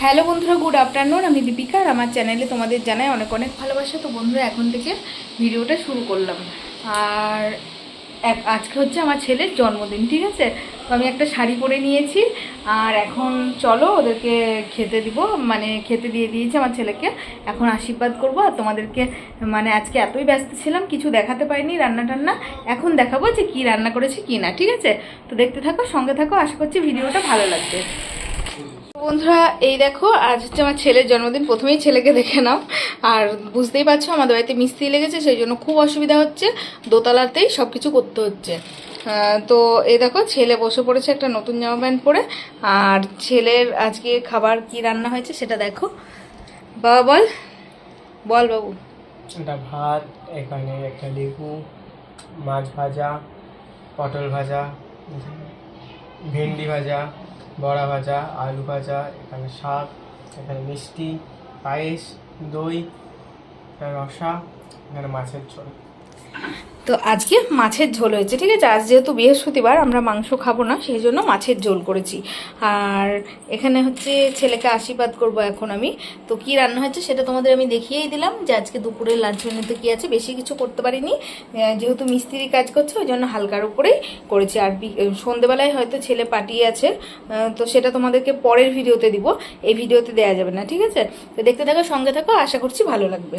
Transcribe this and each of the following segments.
Hello বন্ধুরা, good afternoon. আমি দীপিকা আর আমার চ্যানেলে তোমাদের জানাই অনেক অনেক ভালোবাসা। তো বন্ধুরা, এখন থেকে ভিডিওটা শুরু করলাম। আর আজকে হচ্ছে আমার ছেলের জন্মদিন, ঠিক আছে? তো আমি একটা শাড়ি পরে নিয়েছি। আর এখন চলো ওদেরকে খেতে দিব। মানে খেতে দিয়ে দিয়েছি আমার ছেলেকে। এখন আশীর্বাদ করব। আর তোমাদেরকে মানে আজকে এতই ব্যস্ত ছিলাম, কিছু দেখাতে পারিনি রান্না টান্না। এখন দেখাবো যে কি রান্না করেছি কি না, ঠিক আছে? তো দেখতে থাকো, সঙ্গে থাকো। আশা করছি ভিডিওটা ভালো লাগবে। বন্ধুরা, এই দেখো, আজ হচ্ছে আমার ছেলের জন্মদিন, প্রথমেই ছেলেকে দেখে নাও। আর বুঝতেই পারছ, আমাদের বাড়িতে মিস্ত্রি লেগেছে, সেই জন্য খুব অসুবিধা হচ্ছে, দোতলাতেই সব কিছু করতে হচ্ছে। তো এই দেখো, ছেলে বসে পড়েছে একটা নতুন জামা প্যান্ট পরে, আর ছেলের আজকে খাবার কি রান্না হয়েছে সেটা দেখো। বাবা, বল। বল বাবু। এটা ভাত, এখানে একটা লেবু, মাছ ভাজা, পটল ভাজা ভেন্ডি ভাজা, বড়া ভাজা, আলু ভাজা, এখানে শাক, এখানে মিষ্টি, পায়েস, দই রসা, এখানে মাছের ঝোল। তো আজকে মাছের ঝোল হয়েছে, ঠিক আছে? আজ যেহেতু বৃহস্পতিবার, আমরা মাংস খাব না, সেই জন্য মাছের ঝোল করেছি। আর এখানে হচ্ছে ছেলেকে আশীর্বাদ করব এখন আমি। তো কি রান্না হয়েছে সেটা তোমাদের আমি দেখিয়েই দিলাম যে আজকে দুপুরে লাঞ্চ মেনুতে কী আছে। বেশি কিছু করতে পারিনি। যেহেতু মিস্ত্রি কাজ করছে, ওই জন্য হালকার উপরেই করেছি। আর সন্ধেবেলায় হয়তো ছেলে পাঠিয়ে আছে তো সেটা তোমাদেরকে পরের ভিডিওতে দিব। এই ভিডিওতে দেওয়া যাবে না, ঠিক আছে? তো দেখতে থাকো, সঙ্গে থাকো, আশা করছি ভালো লাগবে।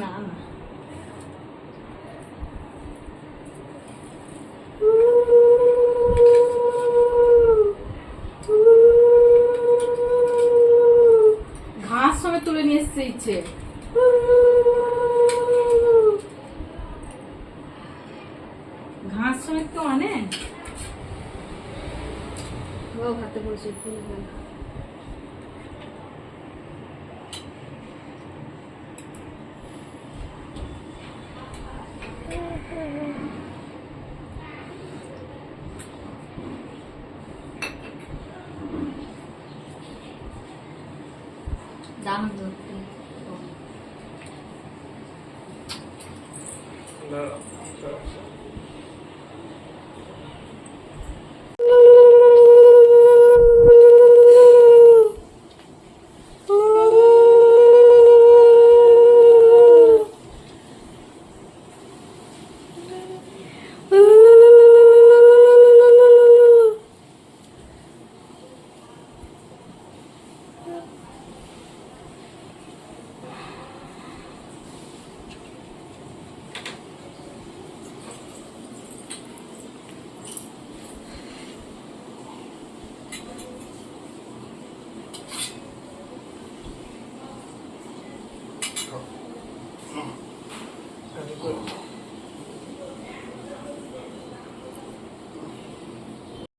না না। ঘাস সমেত তুলে নিয়ে এসছে ইচ্ছে। ঘাস সমেত তো আনে ও হাতে পড়ছে ফুল ফুল দাম ধরতে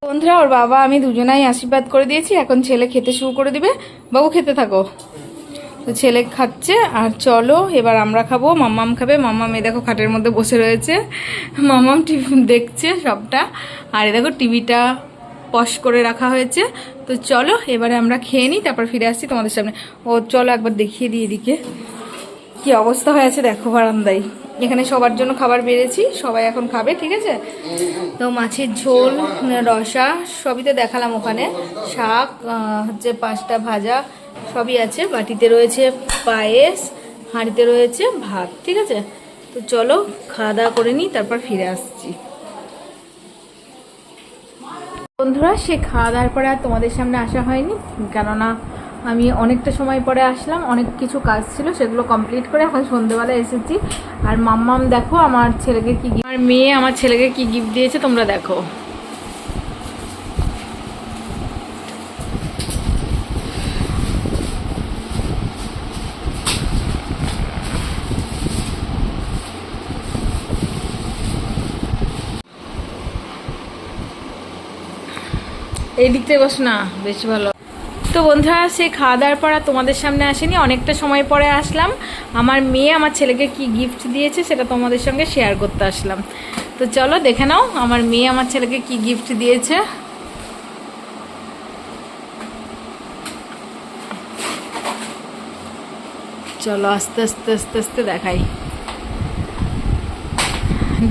বন্ধুরা, ওর বাবা, আমি দুজনাই আশীর্বাদ করে দিয়েছি। এখন ছেলে খেতে শুরু করে দিবে। বাবু, খেতে থাকো। তো ছেলে খাচ্ছে, আর চলো, এবার আমরা খাব। মাম্মাম খাবে। মাম্মাম এ দেখো, খাটের মধ্যে বসে রয়েছে। মাম্মাম টিভি দেখছে সবটা। আর এ দেখো, টিভিটা পশ করে রাখা হয়েছে। তো চলো, এবারে আমরা খেয়ে নিই, তারপর ফিরে আসছি তোমাদের সামনে। ও, চলো একবার দেখিয়ে দিই এদিকে। কি অবস্থা হয়ে আছে দেখো বারান্দায়। এখানে সবার জন্য খাবার বেড়েছি, সবাই এখন খাবে, ঠিক আছে? তো মাছের ঝোল, রসা, সবই তো দেখালাম ওখানে। শাক হচ্ছে পাঁচটা ভাজা, সবই আছে। বাটিতে রয়েছে পায়েস, হাঁড়িতে রয়েছে ভাত, ঠিক আছে? তো চলো, খাওয়া দাওয়া করে নিই, তারপর ফিরে আসছি। বন্ধুরা, সে খাওয়া দাওয়ার পরে আর তোমাদের সামনে আসা হয়নি, কেননা আমি অনেকটা সময় পরে আসলাম, অনেক কিছু কাজ ছিল, সেগুলো কমপ্লিট করে এখন সন্ধেবেলা এসেছি। আর মাম্মাম, দেখো আমার ছেলেকে কি আমার মেয়ে আমার ছেলেকে কি গিফট দিয়েছে, তোমরা দেখো। এই দিক থেকে বস না, বেশি ভালো। তো বন্ধুরা, সেই খাওয়া দাওয়ার পর তোমাদের সামনে আসেনি, অনেকটা সময় পরে আসলাম। আমার মেয়ে আমার ছেলেকে কি গিফট দিয়েছে সেটা তোমাদের সঙ্গে শেয়ার করতে আসলাম। তো চলো দেখে নাও, আমার মেয়ে আমার ছেলেকে কি গিফট দিয়েছে। চলো আস্তে আস্তে আস্তে আস্তে দেখাই।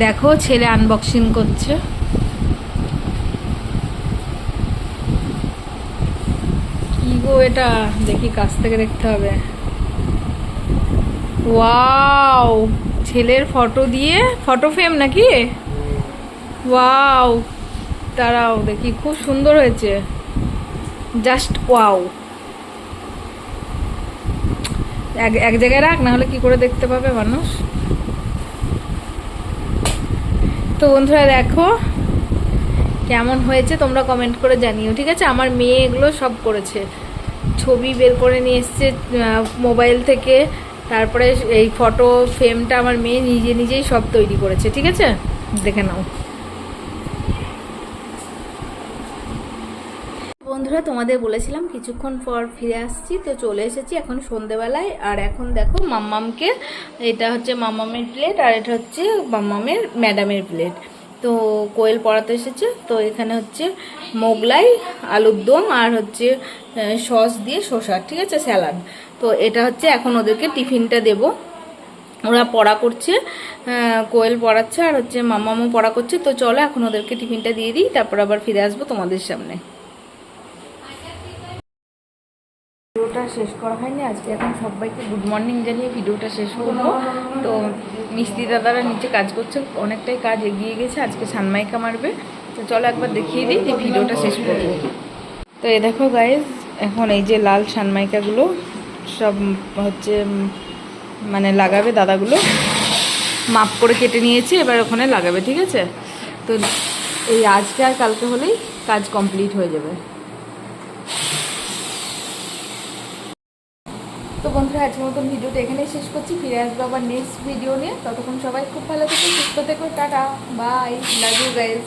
দেখো, ছেলে আনবক্সিং করছে কি গো এটা? দেখি কাছ থেকে দেখতে হবে। ওয়াও! ছেলের ফটো দিয়ে? ফটো ফ্রেম নাকি? ওয়াও! তারাও দেখি, খুব সুন্দর হয়েছে। Just wow. এক এক জায়গায় রাখ না হলে কি করে দেখতে পাবে মানুষ? তো বন্ধুরা, দেখো, কেমন হয়েছে তোমরা কমেন্ট করে জানিও, ঠিক আছে? আমার মেয়ে এগুলো সব করেছে। ছবি বের করে নিয়ে এসছে মোবাইল থেকে। তারপরে এই ফটো ফ্রেমটা আমার মেয়ে নিজে নিজেই সব তৈরি করেছে, ঠিক আছে? দেখে নাও। বন্ধুরা, তোমাদের বলেছিলাম কিছুক্ষণ পর ফিরে আসছি, তো চলে এসেছি এখন সন্ধেবেলায়। আর এখন দেখো মাম্মামকে, এটা হচ্ছে মাম্মামের প্লেট আর এটা হচ্ছে মাম্মামের ম্যাডামের প্লেট তো কোয়েল পড়াতে এসেছে। তো এখানে হচ্ছে মোগলাই, আলুর দম আর হচ্ছে সস দিয়ে শসা, ঠিক আছে? স্যালাড। তো এটা হচ্ছে এখন ওদেরকে টিফিনটা দেব। ওরা পড়া করছে কোয়েল পড়াচ্ছে আর হচ্ছে মামামও পড়া করছে। তো চলো এখন ওদেরকে টিফিনটা দিয়ে দিই, তারপর আবার ফিরে আসব তোমাদের সামনে। ভিডিওটা শেষ করা হয়নি, আজকে এখন সবাইকে গুড মর্নিং জানিয়ে ভিডিওটা শেষ করব। তো মিস্ত্রি দাদারা নিচে কাজ করছে, অনেকটাই কাজ এগিয়ে গেছে, আজকে সানমাইকা মারবে। তো চলো একবার দেখিয়ে দিই যে ভিডিওটা শেষ করব তো এ দেখো গাইজ এখন এই যে লাল সানমাইকাগুলো সব হচ্ছে মানে লাগাবে দাদাগুলো। মাপ করে কেটে নিয়েছে, এবার ওখানে লাগাবে, ঠিক আছে? তো এই আজকে আর কালকে হলেই কাজ কমপ্লিট হয়ে যাবে। তো বন্ধুরা, আজকের মতন ভিডিওটা এখানেই শেষ করছি। ফিরে আসব আবার নেক্সট ভিডিও নিয়ে। ততক্ষণ সবাই খুব ভালো থেকো, সুস্থ থেকো, tata bye love you guys